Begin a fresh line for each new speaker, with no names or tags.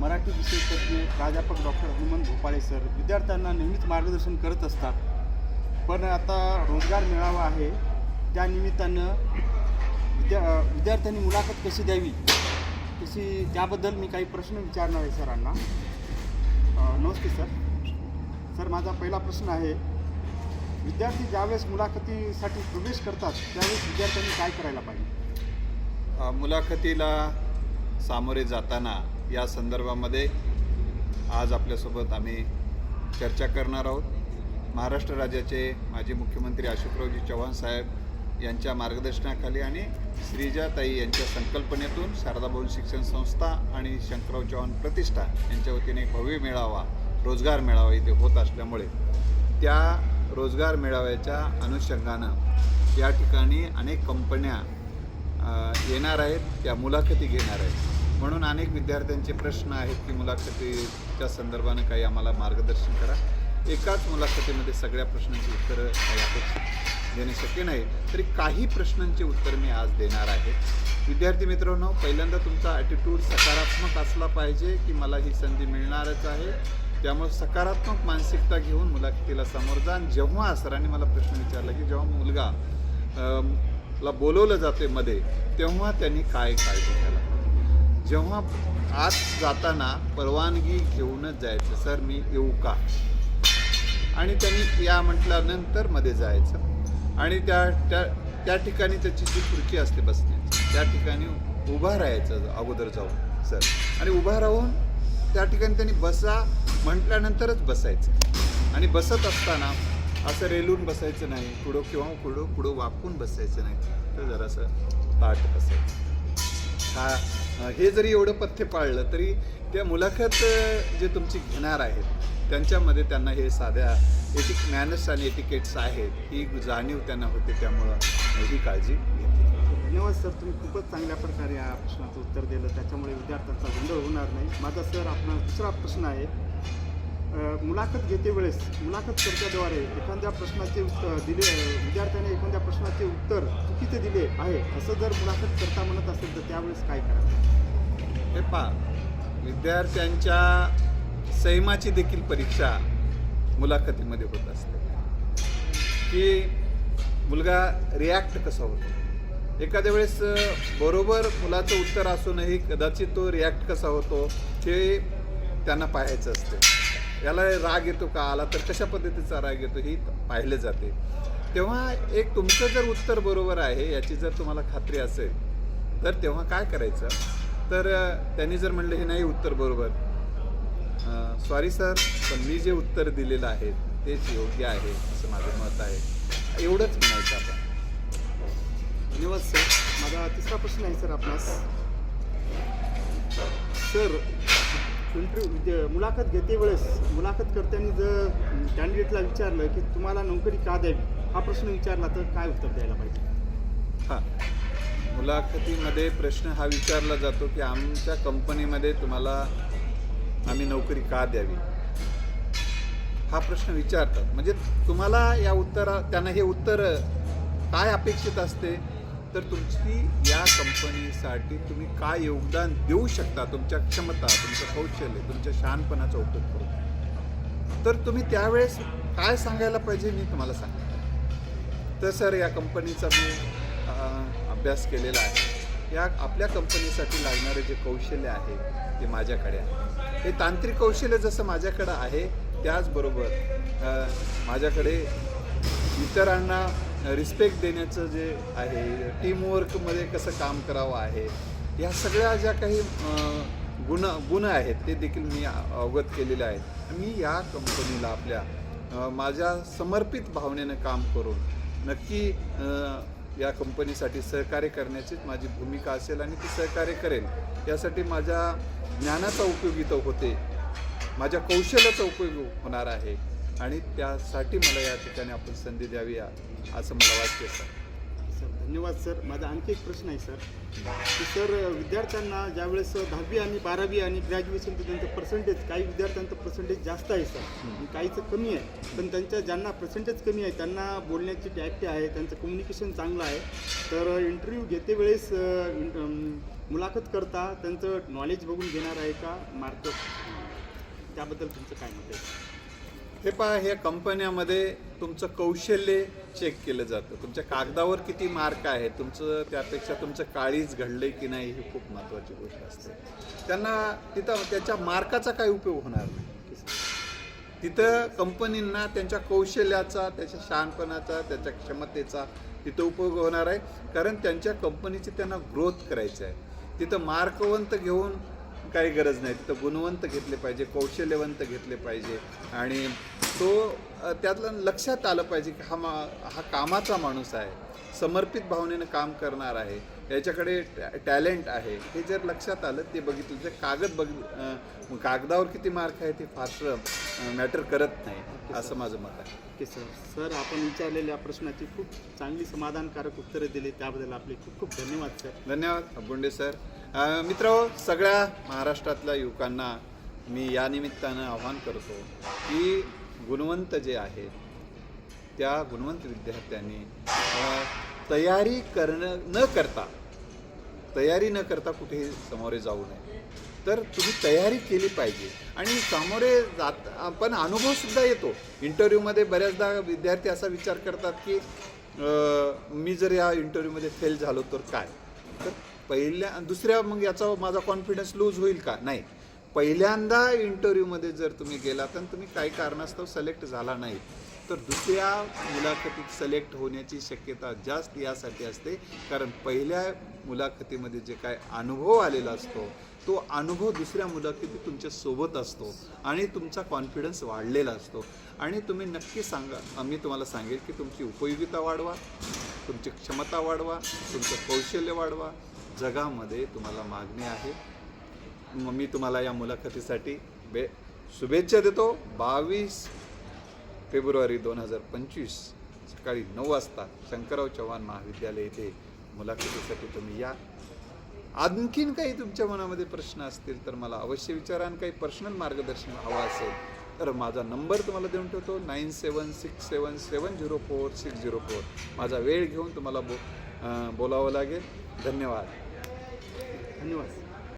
मराठी विषयतज्ञ प्राध्यापक doctor Hanumant भोपाळे sir विद्यार्थ्यांना नेहमीच मार्गदर्शन करत असतात. पण आता रोजगार मेळावा आहे. त्यानिमित्तानं विद्या विद्यार्थ्यांनी मुलाखत कशी द्यावी? कशी त्याबद्दल मी काही प्रश्न विचारणार आहे सरांना. नमस्ते सर. सर माझा पहिला प्रश्न आहे विद्यार्थी ज्यावेळेस मुलाखतीसाठी प्रवेश करतात त्यावेळेस विद्यार्थ्यांनी काय करायला पाहिजे?
मुलाखतीला सामोरे जाताना या संदर्भामध्ये आज आपल्यासोबत आम्ही चर्चा करणार आहोत. महाराष्ट्र राज्याचे माजी मुख्यमंत्री अशोकरावजी चव्हाण साहेब यांच्या मार्गदर्शनाखाली आणि श्रीजाताई यांच्या संकल्पनेतून शारदाभवन शिक्षण संस्था आणि शंकरराव चव्हाण प्रतिष्ठा यांच्या वतीने एक भव्य मेळावा रोजगार मेळावा इथे होत असल्यामुळे त्या रोजगार मेळाव्याच्या अनुषंगानं या ठिकाणी अनेक कंपन्या येणार आहेत त्या मुलाखती घेणार आहेत. म्हणून अनेक विद्यार्थ्यांचे प्रश्न आहेत की मुलाखतीच्या संदर्भानं काही आम्हाला मार्गदर्शन करा. एकाच मुलाखतीमध्ये सगळ्या प्रश्नांची उत्तरं काही अपेक्षित देणे शक्य नाही तरी काही प्रश्नांची उत्तर मी आज देणार आहे. विद्यार्थी मित्रांनो पहिल्यांदा तुमचा ॲटिट्यूड सकारात्मक असला पाहिजे की मला ही संधी मिळणारच आहे. त्यामुळे सकारात्मक मानसिकता घेऊन मुलाखतीला समोर जा. आणि जेव्हा सरांनी मला प्रश्न विचारला की जेव्हा मुलगा ला बोलवलं जाते मध्ये तेव्हा त्यांनी काय काळजी घ्यायला जेव्हा आत जाताना परवानगी घेऊनच जायचं. सर मी येऊ का? आणि त्यांनी या म्हटल्यानंतरमध्ये जायचं. आणि त्या त्या त्या ठिकाणी त्याची जी खुर्ची असते बसण्याची त्या ठिकाणी उभा राहायचं अगोदर जाऊन सर. आणि उभा राहून त्या ठिकाणी त्यांनी बसा म्हटल्यानंतरच बसायचं. आणि बसत असताना असं रेलून बसायचं नाही पुढं किंवा पुढं पुढं वाकून बसायचं नाही. तर जरासं पाठ बसायचं हा हे जरी एवढं पथ्य पाळलं तरी त्या मुलाखत जे तुमची घेणार आहेत त्यांच्यामध्ये त्यांना हे साध्या एटिक मॅनर्स आणि एटिकेट्स आहेत ही जाणीव त्यांना होते त्यामुळं ही काळजी घेतली.
धन्यवाद सर. तुम्ही खूपच चांगल्या प्रकारे या प्रश्नाचं उत्तर दिलं. त्याच्यामुळे विद्यार्थ्यांचा गोंधळ होणार नाही. माझा सर आपला दुसरा प्रश्न आहे. मुलाखत घेते वेळेस मुलाखत कर्त्याद्वारे एखाद्या प्रश्नाचे उत्तर दिले विद्यार्थ्याने एखाद्या प्रश्नाचे उत्तर चुकीचे दिले आहे असं जर मुलाखत करता म्हणत असेल तर त्यावेळेस काय करायचं?
हे पहा विद्यार्थ्यांच्या संयमाची देखील परीक्षा मुलाखतीमध्ये होत असते. की मुलगा रिॲक्ट कसा होतो? एखाद्या वेळेस बरोबर मुलाचं उत्तर असूनही कदाचित तो रिॲक्ट कसा होतो हे त्यांना पाहायचं असते. याला राग येतो का? आला तर कशा पद्धतीचा राग येतो? ही पाहिले जाते. तेव्हा एक तुमचं जर उत्तर बरोबर आहे याची जर तुम्हाला खात्री असेल तर तेव्हा काय करायचं? तर त्यांनी जर म्हणलं हे नाही उत्तर बरोबर. सॉरी सर पण मी जे उत्तर दिलेलं आहे तेच योग्य आहे असं माझं मत आहे. एवढंच म्हणायचं आपण
धन्यवाद सर माझा तिसरा प्रश्न आहे सर आपणास. सर इंटरव्ह्यू मुलाखत घेते वेळेस मुलाखत करत्यांनी जर कॅन्डिडेटला विचारलं की तुम्हाला नोकरी का द्यावी? हा प्रश्न विचारला तर काय उत्तर द्यायला पाहिजे?
हां. मुलाखतीमध्ये प्रश्न हा विचारला जातो की आमच्या कंपनीमध्ये तुम्हाला आम्ही नोकरी का द्यावी? हा प्रश्न विचारतात. म्हणजे तुम्हाला या उत्तरा त्यांना हे उत्तर काय अपेक्षित असते? तर तुमची या कंपनीसाठी तुम्ही काय योगदान देऊ शकता? तुमच्या क्षमता तुमचं कौशल्य तुमच्या शहाणपणाचा उपयोग करून. तर तुम्ही त्यावेळेस काय सांगायला पाहिजे मी तुम्हाला सांगतो. तर सर या कंपनीचा मी अभ्यास केलेला आहे. या आपल्या कंपनीसाठी लागणारे जे कौशल्य आहे ते माझ्याकडे आहे. हे तांत्रिक कौशल्य जसं माझ्याकडं आहे त्याचबरोबर माझ्याकडे इतरांना रिस्पेक्ट देण्याचं जे आहे टीमवर्कमध्ये कसं काम करावं आहे या सगळ्या ज्या काही गुण गुण आहेत ते देखील मी अवगत केलेले आहेत. मी या कंपनीला आपल्या माझ्या समर्पित भावनेनं काम करून नक्की या कंपनीसाठी सहकार्य करण्याचीच माझी भूमिका असेल आणि ती सहकार्य करेल. यासाठी माझ्या ज्ञानाचा उपयोग इथं होते. माझ्या कौशल्याचा उपयोग होणार आहे. आणि त्यासाठी मला या ठिकाणी आपण संधी द्यावी असं मला वाटते सर.
धन्यवाद सर. माझा आणखी एक प्रश्न आहे सर. की सर विद्यार्थ्यांना ज्यावेळेस दहावी आणि बारावी आणि ग्रॅज्युएशनचं त्यांचं पर्सेंटेज काही विद्यार्थ्यांचं पर्सेंटेज जास्त आहे सर आणि काहीचं कमी आहे पण त्यांच्या ज्यांना पर्सेंटेज कमी आहे त्यांना बोलण्याची टॅक्ट आहे त्यांचं कम्युनिकेशन चांगलं आहे तर इंटरव्ह्यू घेते वेळेस मुलाखत करता त्यांचं नॉलेज बघून घेणार आहे का मार्क? त्याबद्दल तुमचं काय मत आहे?
हे पहा हे कंपन्यामध्ये तुमचं कौशल्य चेक केलं जातं. तुमच्या कागदावर किती मार्क आहे तुमचं त्यापेक्षा तुमचं काळीज घडलंय की नाही ही खूप महत्त्वाची गोष्ट असते. त्यांना तिथं त्याच्या मार्काचा काही उपयोग होणार नाही. तिथं कंपनींना त्यांच्या कौशल्याचा त्याच्या शहाणपणाचा त्याच्या क्षमतेचा तिथं उपयोग होणार आहे. कारण त्यांच्या कंपनीची त्यांना ग्रोथ करायची आहे. तिथं मार्कवंत घेऊन काही गरज नाही. तिथं गुणवंत घेतले पाहिजे कौशल्यवंत घेतले पाहिजे. आणि तो त्यातलं लक्षात आलं पाहिजे की हा मा हा कामाचा माणूस आहे. समर्पित भावनेनं काम करणार आहे. याच्याकडे टॅलेंट आहे. हे जर लक्षात आलं ते बघितलं तर कागद बघ कागदावर किती मार्क आहे ते फारसं मॅटर करत नाही असं माझं मत आहे.
Okay sir. सर आपण विचारलेल्या प्रश्नाची खूप चांगली समाधानकारक उत्तरं दिली त्याबद्दल आपले खूप खूप धन्यवाद सर.
धन्यवाद गुंडे सर. मित्र सगळ्या महाराष्ट्रातल्या युवकांना मी या निमित्तानं आव्हान करतो की गुणवंत जे आहेत त्या गुणवंत विद्यार्थ्यांनी तयारी करणं न करता तयारी न करता कुठेही समोरे जाऊ नये. तर तुम्ही तयारी केली पाहिजे. आणि सामोरे जात पण अनुभवसुद्धा येतो. इंटरव्ह्यूमध्ये बऱ्याचदा विद्यार्थी असा विचार करतात की मी जर या इंटरव्ह्यूमध्ये फेल झालो तर काय? तर पहिल्या दुसऱ्या मग याचा माझा कॉन्फिडन्स लूज होईल का? नाही. पहिल्यांदा इंटरव्ह्यूमध्ये जर तुम्ही गेलात तर तुम्ही काही कारणास्तव सिलेक्ट झाला नाही तर दुसऱ्या मुलाखतीत सिलेक्ट होण्याची शक्यता जास्त यासाठी असते. कारण पहिल्या मुलाखतीमध्ये जे काय अनुभव आलेला असतो तो अनुभव दुसऱ्या मुलाखतीत तुमच्यासोबत असतो आणि तुमचा कॉन्फिडन्स वाढलेला असतो. आणि तुम्ही नक्की सांगा मी तुम्हाला सांगेल की तुमची उपयोगिता वाढवा तुमची क्षमता वाढवा तुमचं कौशल्य वाढवा. जगामध्ये तुम्हाला मागणी आहे. मी तुम्हाला या मुलाखतीसाठी बे शुभेच्छा देतो. बावीस फेब्रुवारी दोन हजार पंचवीस सकाळी नऊ वाजता शंकरराव चव्हाण महाविद्यालय येथे मुलाखतीसाठी तुम्ही या. आणखीन काही तुमच्या मनामध्ये प्रश्न असतील तर मला अवश्य विचारा आणि काही पर्सनल मार्गदर्शन हवं असेल तर माझा नंबर तुम्हाला देऊन ठेवतो. Nine seven six seven seven zero four six zero four. माझा वेळ घेऊन तुम्हाला बो बोलावं लागेल. धन्यवाद.
धन्यवाद.